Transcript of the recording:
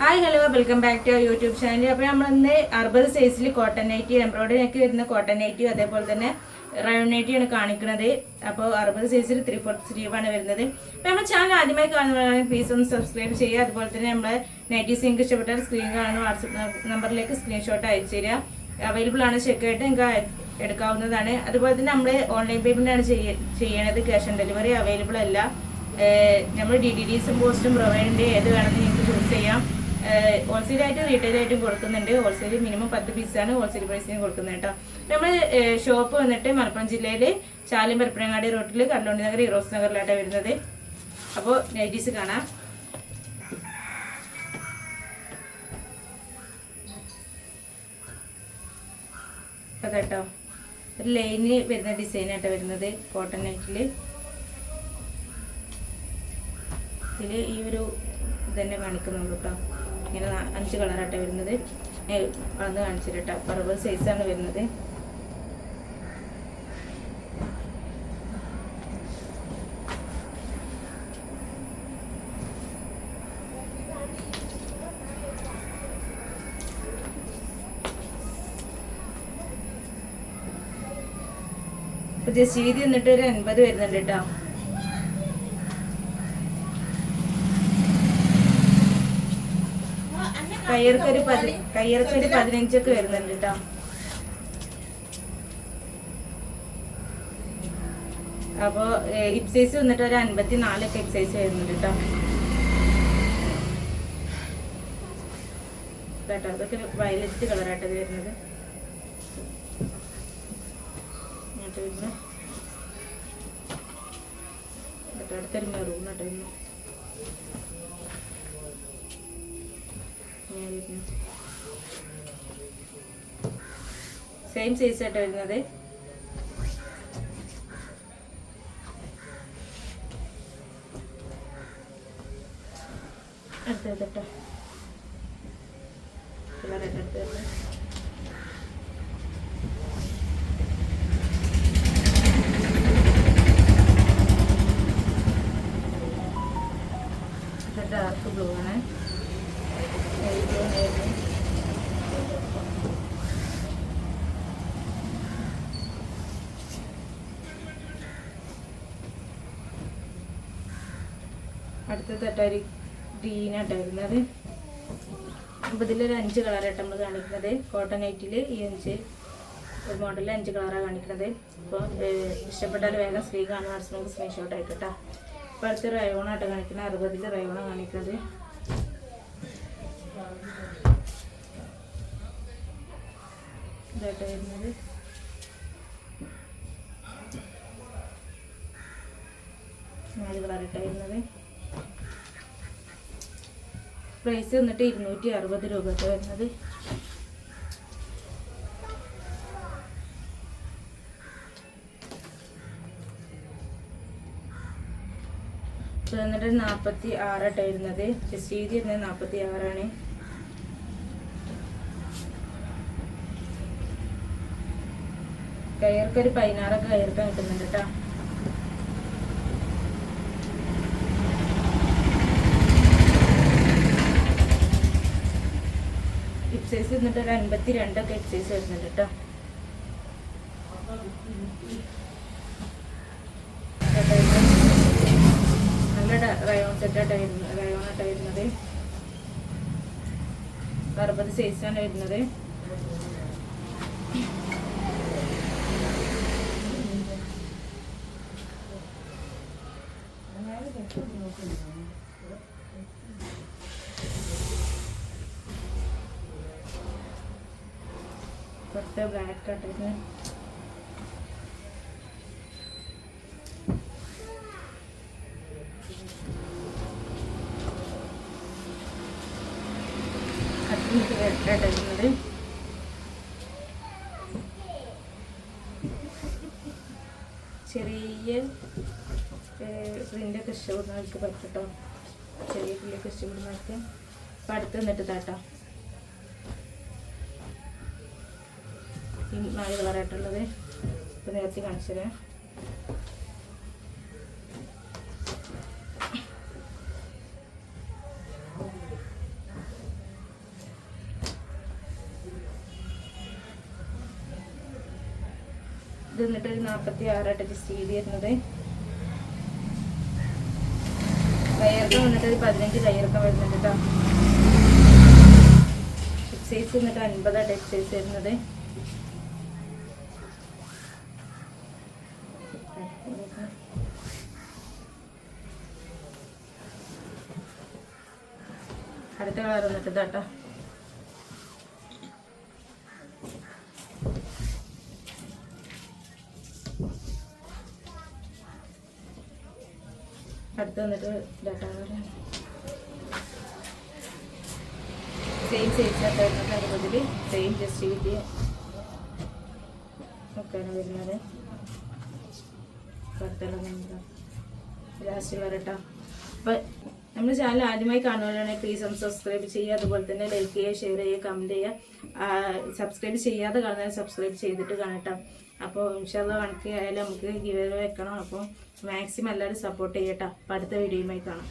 Hi hello welcome back to YouTube channel അപ്പോൾ നമ്മൾ ഇന്ന് അറുപത് സൈസിൽ കോട്ടൺ നൈറ്റി എംബ്രോയിഡറി ഒക്കെ വരുന്ന കോട്ടൺ നൈറ്റിയും അതേപോലെ തന്നെ റയോൺ നൈറ്റിയാണ് കാണിക്കുന്നത്. അപ്പോൾ അറുപത് സൈസിൽ ത്രീ ഫോർത്ത് സ്ലീവാണ് വരുന്നത്. അപ്പോൾ നമ്മുടെ ചാനൽ ആദ്യമായി കാണുന്നവരാണെങ്കിൽ പ്ലീസ് ഒന്ന് സബ്സ്ക്രൈബ് ചെയ്യുക. അതുപോലെ തന്നെ നമ്മൾ നൈറ്റി സിങ്ക് ഇഷ്ടപ്പെട്ടാൽ സ്ക്രീൻ കാണുന്ന വാട്സപ്പ് നമ്പറിലേക്ക് സ്ക്രീൻഷോട്ട് അയച്ചു തരിക. അവൈലബിൾ ആണ് ചെക്കായിട്ട് നിങ്ങൾക്ക് എടുക്കാവുന്നതാണ്. അതുപോലെ തന്നെ നമ്മൾ ഓൺലൈൻ പേയ്മെന്റ് ആണ് ചെയ്യ- ചെയ്യണത്. ക്യാഷ് ഓൺ ഡെലിവറി അവൈലബിൾ അല്ല. നമ്മൾ ഡി ഡി ഡിസും പോസ്റ്റും പ്രൊവൈഡ് ചെയ്യുക ഏത് വേണമെന്ന് നിങ്ങൾക്ക് ചൂസ് ചെയ്യാം. ഹോൾസെയിലായിട്ട് റീറ്റെയിൽ ആയിട്ടും കൊടുക്കുന്നുണ്ട്. ഹോൾസെയിൽ മിനിമം പത്ത് പീസാണ് ഹോൾസെയിൽ പ്രൈസിന് കൊടുക്കുന്നത് കേട്ടോ നമ്മൾ ഷോപ്പ് വന്നിട്ട് മലപ്പുറം ജില്ലയിൽ ചാലും പരപ്പനങ്ങാടി റോട്ടിൽ കല്ലോണ്ടി നഗർ ഇറോസ് നഗറിലായിട്ടാണ് വരുന്നത്. അപ്പോൾ നൈറ്റീസ് കാണാം. കേട്ടോ. ഒരു ലൈന് വരുന്ന ഡിസൈനായിട്ടാണ് വരുന്നത് കോട്ടൺ നൈറ്റിൽ ഇതിൽ ഈ ഒരു ഇതന്നെ കാണിക്കുന്നുള്ളൂ കേട്ടോ ഇങ്ങനെ അഞ്ച് കളറാട്ടെ വരുന്നത്. അളന്ന് കാണിച്ചിട്ട് അറുപത് സൈസാണ് വരുന്നത്. ജസ്റ്റ് വീതി എന്നിട്ട് ഒരു എൺപത് വരുന്നുണ്ട് കേട്ടോ. കയ്യർക്ക് ഒരു പതി കയ്യർക്ക് ഒരു പതിനഞ്ചൊക്കെ വരുന്നുണ്ട് കേട്ടോ അപ്പോൾ ഇപ്സൈസ് സൈസ് വന്നിട്ട് ഒരു അൻപത്തി നാലൊക്കെ ഇപ്സൈസ് സൈസ് വരുന്നുണ്ട് കേട്ടോ കേട്ടോ അതൊക്കെ വയലറ്റ് കളറായിട്ടത് വരുന്നത്. കേട്ടോ അടുത്തൊരു മെറൂൺ വരുന്നു സെയിം സൈസ് ആയിട്ട് വരുന്നത്. അടുത്തത് കേട്ടോ. കളറായിട്ട് അടുത്ത് അടുത്ത തട്ടാരി ഗ്രീനായിട്ടാണ് വരുന്നത്. അപ്പോൾ ഇതിലൊരു അഞ്ച് കളറായിട്ട് നമ്മൾ കാണിക്കുന്നത്. കോട്ടൺ നൈറ്റിൽ ഈ അഞ്ച് ഒരു മോഡലിൽ അഞ്ച് കളറാണ് കാണിക്കുന്നത്. അപ്പോൾ ഇഷ്ടപ്പെട്ടാൽ വേഗം സ്ത്രീ കാണുന്ന വാട്സപ്പ് സ്ക്രീൻഷോട്ട് ആയിക്കോട്ടെ അപ്പോൾ അടുത്ത് റയോണായിട്ട് കാണിക്കുന്നത്. അറുപതിൽ റയോണ കാണിക്കുന്നത്. ഇതായിട്ട് നാല് കളറായിട്ട് വരുന്നത്. പ്രൈസ് വന്നിട്ട് ഇരുന്നൂറ്റി അറുപത് രൂപത്തെ വരുന്നത്. വന്നിട്ട് നാൽപ്പത്തി ആറായിട്ട് വരുന്നത്. രസീതി വരുന്നത് നാൽപ്പത്തി ആറാണ് കയർക്കൊരു പതിനാറൊക്കെ കയർക്കാൻ കിട്ടുന്നുണ്ട് കേട്ടോ എന്നിട്ട് ഒരു അൻപത്തി രണ്ടൊക്കെ എക്സൈസ് വരുന്നുണ്ട് കേട്ടോ നല്ല റയോൺ സെറ്റായിട്ടാണ് വരുന്നത് അറുപത് സൈസാണ് വരുന്നത്. പുറത്ത് ബ്ലാക്ക് അതിലേക്ക് റെഡ് വരുന്നത് ചെറിയ പ്രിന്റൊക്കെ ഇഷ്ടപ്പെടുന്നവർക്ക് പറ്റട്ടോ. ചെറിയ പുള്ളിയൊക്കെ ഇഷ്ടപ്പെടുന്നവർക്ക്. അപ്പം അടുത്ത് നിന്നിട്ട് താട്ടോ ഈ നാല് കളറായിട്ടുള്ളത് ഇപ്പോൾ നിരത്തി കാണിച്ചു തരാം. ഇത് എന്നിട്ട് ഒരു നാൽപ്പത്തി ആറായിട്ട് അഡ്ജസ്റ്റ് ചെയ്ത് തരുന്നത്. കയ്യിറക്കം വന്നിട്ട് ഒരു പതിനഞ്ച് കയ്യിറക്കം വരുന്നുണ്ട് കേട്ടോ സൈസ് എന്നിട്ട് അൻപതാണ് ഡെഡ് വരുന്നത് അടുത്ത കളർ വന്നിട്ട് ഇതാട്ടോ അടുത്ത് വന്നിട്ട് സെയിം സൈസ് അറുപതിൽ സെയിം ജസ്റ്റ് കിട്ടിയ ഒക്കെയാണ് വരുന്നത്. ലാസ്റ്റ് വരട്ടോ അപ്പം നമ്മുടെ ചാനൽ ആദ്യമായി കാണുന്നവരാണെങ്കിൽ പ്ലീസ് ഒന്ന് സബ്സ്ക്രൈബ് ചെയ്യുക. അതുപോലെ തന്നെ ലൈക്ക് ചെയ്യുക ഷെയർ ചെയ്യുക കമന്റ് ചെയ്യുക. സബ്സ്ക്രൈബ് ചെയ്യാതെ കാണുന്നവർ സബ്സ്ക്രൈബ് ചെയ്തിട്ട് കാണട്ടോ അപ്പോൾ ഇൻഷാല്ല കണക്ക് ആയാലും നമുക്ക് ഗിവ് വെക്കണം. അപ്പോൾ മാക്സിമം എല്ലാവരും സപ്പോർട്ട് ചെയ്യട്ടോ അപ്പോൾ അടുത്ത വീഡിയോയുമായി കാണാം.